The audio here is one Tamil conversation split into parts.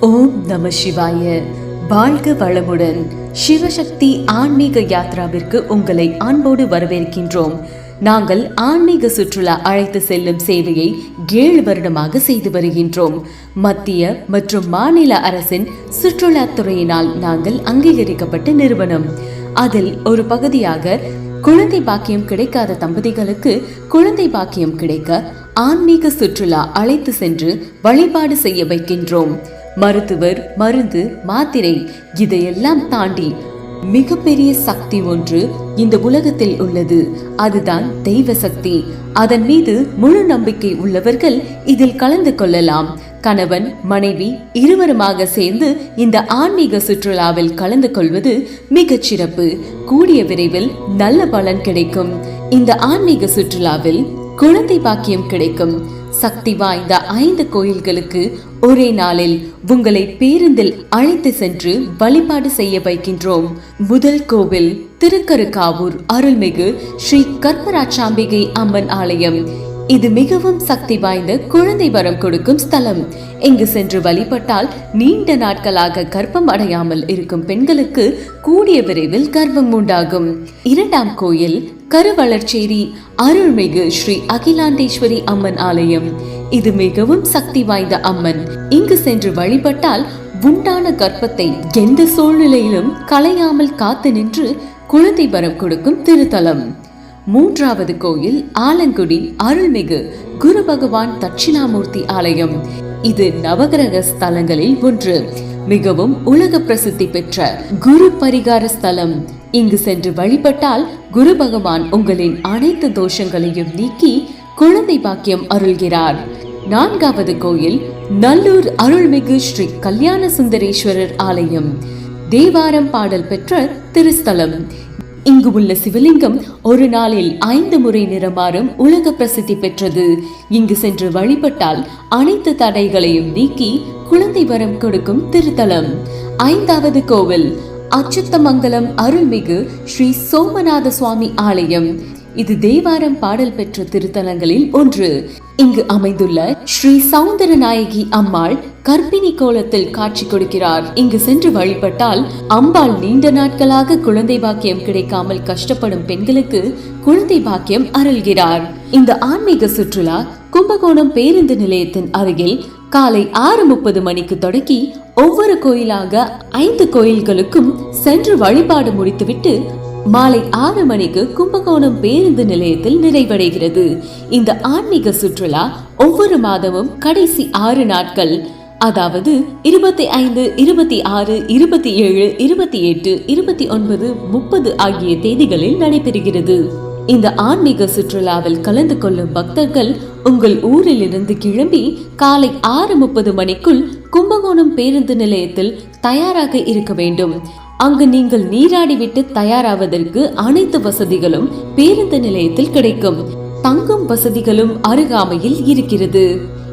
ஓம் நம சிவாய. வாழ்க வளமுடன். சிவசக்தி ஆன்மீக யாத்ராவிற்கு உங்களை அன்போடு வரவேற்கின்றோம். நாங்கள் ஆன்மீக சுற்றுலா அழைத்து செல்லும் சேவையை ஏழு வருடமாக செய்து வருகின்றோம். மத்திய மற்றும் மாநில அரசின் சுற்றுலாத்துறையினால் நாங்கள் அங்கீகரிக்கப்பட்ட நிறுவனம். அதில் ஒரு பகுதியாக குழந்தை பாக்கியம் கிடைக்காத தம்பதிகளுக்கு குழந்தை பாக்கியம் கிடைக்க ஆன்மீக சுற்றுலா அழைத்து சென்று வழிபாடு செய்ய வைக்கின்றோம். மருத்துவர் மருந்து மாத்திரை இதையெல்லாம் தாண்டி மிகப்பெரிய சக்தி ஒன்று இந்த உலகத்தில் உள்ளது. அதுதான் தெய்வ சக்தி. அதன் மீது முழு நம்பிக்கை உள்ளவர்கள் இதில் கலந்து கொள்ளலாம். கணவன் மனைவி இருவருமாக சேர்ந்து இந்த ஆன்மீக சுற்றுலாவில் கலந்து கொள்வது மிகச் சிறப்பு. கூடிய விரைவில் நல்ல பலன் கிடைக்கும். இந்த ஆன்மீக சுற்றுலாவில் குழந்தை பாக்கியம் கிடைக்கும். சக்தி வாய்ந்த ஐந்து கோயில்களுக்கு ஒரே நாளில் உங்களை பேருந்தில் அழைத்து சென்று வழிபாடு செய்ய வைக்கின்றோம். முதல் கோவில் திருக்கருக்காவூர் அருள்மிகு ஸ்ரீ கற்பராச்சாம்பிகை அம்மன் ஆலயம். இது மிகவும் சக்தி வாய்ந்த குழந்தை வரம் கொடுக்கும் ஸ்தலம். இங்கு சென்று வழிபட்டால் நீண்ட நாட்களாக கர்ப்பம் அடையாமல் இருக்கும் பெண்களுக்கு கூடிய விரைவில் கர்ப்பம் உண்டாகும். இரண்டாம் கோயில் கருவளர்ச்சேரி அருள்மிகு ஸ்ரீ அகிலாண்டேஸ்வரி அம்மன் ஆலயம். இது மிகவும் சக்தி வாய்ந்த அம்மன். இங்கு சென்று வழிபட்டால் உண்டான கர்ப்பத்தை எந்த சூழ்நிலையிலும் களையாமல் காத்து நின்று குழந்தை வரம் கொடுக்கும் திருத்தலம். மூன்றாவது கோயில் ஆலங்குடி அருள்மிகு குரு பகவான் தட்சிணாமூர்த்தி ஆலயம். இது நவகிரக ஸ்தலங்களில் ஒன்று. மிகவும் உலக பிரசித்தி பெற்ற குரு பரிகார ஸ்தலம். இங்கு சென்று வழிபட்டால் குரு பகவான் உங்களின் அனைத்து தோஷங்களையும் நீக்கி குழந்தை பாக்கியம் அருள்கிறார். நான்காவது கோயில் நல்லூர் அருள்மிகு ஸ்ரீ கல்யாண சுந்தரேஸ்வரர் ஆலயம். தேவாரம் பாடல் பெற்ற திருஸ்தலம். இங்கு உள்ள சிவலிங்கம் ஒரு நாளில் ஐந்து முறை நிறமாறும் உலக பிரசித்தி பெற்றது. இங்கு சென்று வழிபட்டால் அனைத்து தடைகளையும் நீக்கி குழந்தை வரம் கொடுக்கும் திருத்தலம். ஐந்தாவது கோவில் அச்சுத்தமங்கலம் அருள்மிகு ஸ்ரீ சோமநாத சுவாமி ஆலயம். இது தேவாரம் பாடல் பெற்ற திருத்தலங்களில் ஒன்று. இங்கு அமைந்துள்ள ஸ்ரீ சௌந்தர நாயகி அம்மாள் கர்ப்பிணி கோலத்தில் காட்சி கொடுக்கிறார். இங்கு சென்று வழிபட்டால் அம்பாள் நீண்ட நாட்களாக குழந்தை பாக்கியம் கிடைக்காமல் கஷ்டப்படும் பெண்களுக்கு குழந்தை பாக்கியம் அருள்கிறார். இந்த ஆன்மீக சுற்றுலா கும்பகோணம் பேருந்து நிலையத்தின் அருகில் காலை ஆறு முப்பது மணிக்கு தொடங்கி ஒவ்வொரு கோயிலாக ஐந்து கோயில்களுக்கும் சென்று வழிபாடு முடித்துவிட்டு மாலை ஆறு மணிக்கு கும்பகோணம் பேருந்து நிலையத்தில் நிறைவடைகிறது. இந்த ஆன்மீக சுற்றுலா ஒவ்வொரு மாதமும் கடைசி ஆறு நாட்கள். அதாவது இருபத்தி ஐந்து இருபத்தி ஆறு இருபத்தி ஏழு இருபத்தி எட்டு இருபத்தி ஒன்பது முப்பது ஆகிய தேதிகளில் நடைபெறுகிறது. இந்த ஆன்மீக சுற்றுலாவில் கலந்து கொள்ளும் பக்தர்கள் உங்கள் ஊரில் இருந்து கிளம்பி காலை ஆறு முப்பது மணிக்குள் கும்பகோணம் பேருந்து நிலையத்தில் தயாராக இருக்க வேண்டும். அங்கு நீங்கள் நீராடிவிட்டு தயாராவதற்கு அனைத்து வசதிகளும் பேருந்து நிலையத்தில் கிடைக்கும். தங்கும் வசதிகளும் அருகாமையில் இருக்கிறது.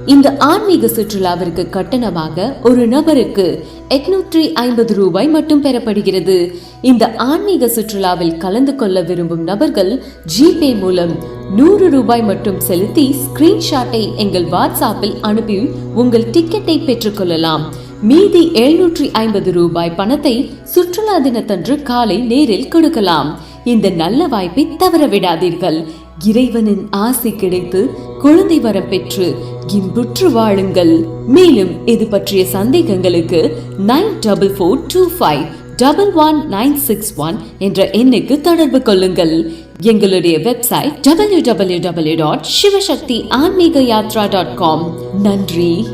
இந்த ஆன்மீக சுற்றுலாவிற்கு கட்டணமாக ஒரு நபருக்கு எட்நூற்றி ஐம்பது ரூபாய் மட்டும் பெறப்படுகிறது. இந்த ஆன்மீக சுற்றுலாவில் கலந்து கொள்ள விரும்பும் நபர்கள் ஜிபே மூலம் நூறு ரூபாய் மட்டும் செலுத்தி ஸ்கிரீன்ஷாட்டை எங்கள் வாட்ஸ்ஆப்பில் அனுப்பி உங்கள் டிக்கெட்டை பெற்றுக்கொள்ளலாம் மீதி எழுநூற்றி ஐம்பது ரூபாய் பணத்தை சுற்றுலா தினத்தன்று காலை நேரில் கொடுக்கலாம். இந்த நல்ல வாய்ப்பை தவற விடாதீர்கள். இறைவனின் ஆசை கிடைத்து குழந்தை வரம் பெற்று இன்புற்று வாழுங்கள். மேலும் இது பற்றிய சந்தேகங்களுக்கு nine double four two five double one nine six one என்ற எண்ணுக்கு தொடர்பு கொள்ளுங்கள். எங்களுடைய website W W W dot Sivasakthi Aanmeega Yathra dot com. நன்றி.